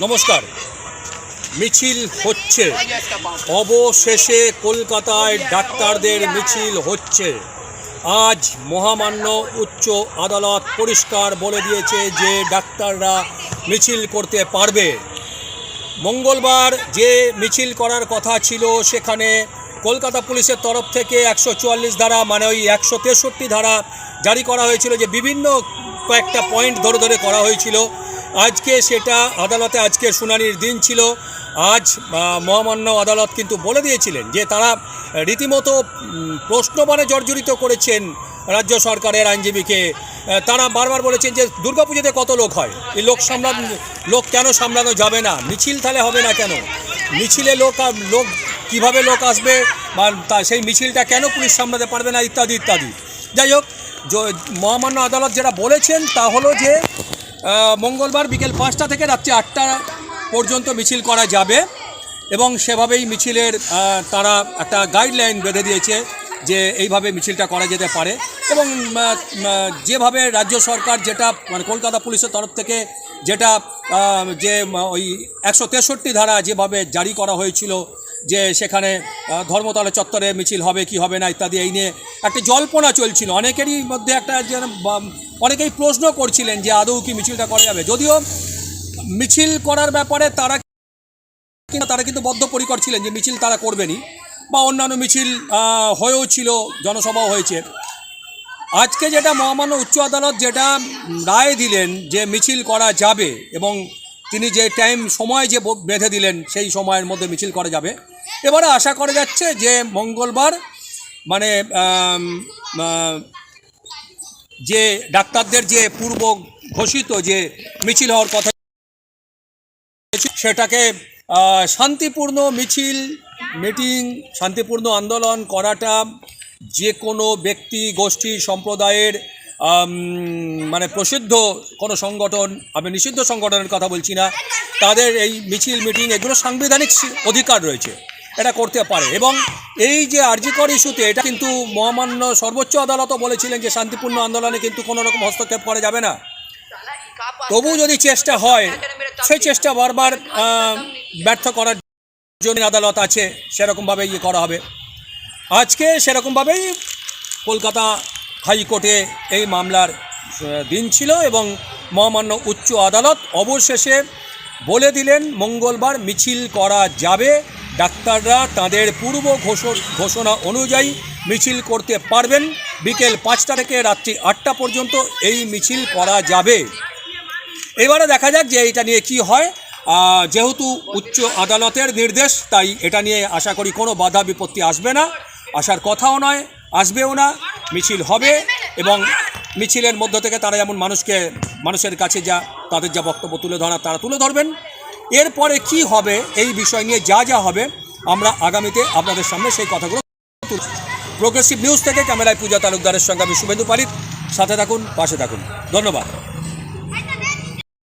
নমস্কার। মিছিল হচ্ছে। অবশেষে কলকাতায় ডাক্তারদের মিছিল হচ্ছে। আজ মহামান্য উচ্চ আদালত পরিষ্কার বলে দিয়েছে যে ডাক্তাররা মিছিল করতে পারবে। মঙ্গলবার যে মিছিল করার কথা ছিল, সেখানে কলকাতা পুলিশের তরফ থেকে একশো চুয়াল্লিশ ধারা মানে ওই একশো তেষট্টি ধারা জারি করা হয়েছিল যে বিভিন্ন কয়েকটা পয়েন্ট ধরে ধরে করা হয়েছিল। আজকে সেটা আদালতে আজকে শুনানির দিন ছিল। আজ মহামান্য আদালত কিন্তু বলে দিয়েছিলেন যে তারা রীতিমতো প্রশ্নবাণে জর্জরিত করেছেন রাজ্য সরকারের আইনজীবীকে। তারা বারবার বলেছেন যে দুর্গাপুজোতে কত লোক হয়? এই লোক সামলান, লোক কেন সামলানো যাবে না? মিছিল তাহলে হবে না কেন? মিছিলে লোক লোক, কীভাবে লোক আসবে? বা তা, সেই মিছিলটা কেন পুলিশ সামলাতে পারবে না? ইত্যাদি ইত্যাদি। যাই হোক মহামান্য আদালত যেটা বলেছেন তা হলো যে মঙ্গলবার বিকেল পাঁচটা থেকে রাত্রি আটটা পর্যন্ত মিছিল করা যাবে এবং সেভাবেই মিছিলের তারা একটা গাইডলাইন বেঁধে দিয়েছে যে এইভাবে মিছিলটা করা যেতে পারে এবং যেভাবে রাজ্য সরকার যেটা মানে কলকাতা পুলিশের তরফ থেকে যেটা যে ওই একশো তেষট্টি ধারা যেভাবে জারি করা হয়েছিল যে সেখানে ধর্মতলা চত্বরে মিছিল হবে কি হবে না ইত্যাদি, এই নিয়ে একটা জল্পনা চলছিল। অনেকেরই মধ্যে একটা অনেকেই প্রশ্ন করছিলেন যে আদৌ কি মিছিলটা করা যাবে। যদিও মিছিল করার ব্যাপারে তারা কিন্তু তারা কিন্তু বদ্ধপরিকর ছিলেন যে মিছিল তারা করবেনই বা অন্যান্য মিছিল হয়েও ছিল, জনসভাও হয়েছে। আজকে যেটা মহামান্য উচ্চ আদালত যেটা রায় দিলেন যে মিছিল করা যাবে এবং তিনি যে টাইম সময় যে বেঁধে দিলেন সেই সময়ের মধ্যে মিছিল করা যাবে। এবারে আশা করা যাচ্ছে যে মঙ্গলবার মানে যে ডাক্তারদের যে পূর্ব ঘোষিত যে মিছিল হওয়ার কথা, সেটাকে শান্তিপূর্ণ মিছিল, মিটিং, শান্তিপূর্ণ আন্দোলন করাটা যে কোনো ব্যক্তি, গোষ্ঠী, সম্প্রদায়ের মানে প্রসিদ্ধ কোনো সংগঠন, আমি নিষিদ্ধ সংগঠনের কথা বলছি না, তাদের এই মিছিল, মিটিং, এগুলো সাংবিধানিক অধিকার রয়েছে। এটা করতে পারে। এবং এই যে আর্যিকর ইস্যুতে এটা কিন্তু মহামান্য সর্বোচ্চ আদালতও বলেছিলেন যে শান্তিপূর্ণ আন্দোলনে কিন্তু কোনো রকম হস্তক্ষেপ করা যাবে না। তবু যদি চেষ্টা হয়, সেই চেষ্টা বারবার ব্যর্থ করার জন্য আদালত আছে সেরকমভাবে ইয়ে করা হবে। আজকে সেরকমভাবেই কলকাতা হাইকোর্টে এই মামলার দিন ছিল এবং মহামান্য উচ্চ আদালত অবশেষে বলে দিলেন, মঙ্গলবার মিছিল করা যাবে। ডাক্তাররা তাদের পূর্ব ঘোষ- ঘোষণা অনুযায়ী মিছিল করতে পারবেন। বিকেল পাঁচটা থেকে রাত্রি আটটা পর্যন্ত এই মিছিল করা যাবে। এবারে দেখা যাক যে এটা নিয়ে কি হয়। যেহেতু উচ্চ আদালতের নির্দেশ, তাই এটা নিয়ে আশা করি কোনো বাধা বিপত্তি আসবে না। আসার কথাও নয়, আসবেও না, মিছিল হবে এবং মিছিলের মধ্য থেকে তারা যেমন মানুষকে, মানুষের কাছে যা, তাদের যা বক্তব্য তুলে ধরা, তারা তুলে ধরবেন। এরপরে কি হবে? এই বিষয় নিয়ে যা যা হবে, আমরা আগামীতে আপনাদের সামনে সেই কথাগুলো। প্রোগ্রেসিভ নিউজ থেকে ক্যামেরায় পূজা তালুকদারের সঙ্গে আমি শুভেন্দু পালিত সাথে থাকুন, পাশে থাকুন। ধন্যবাদ।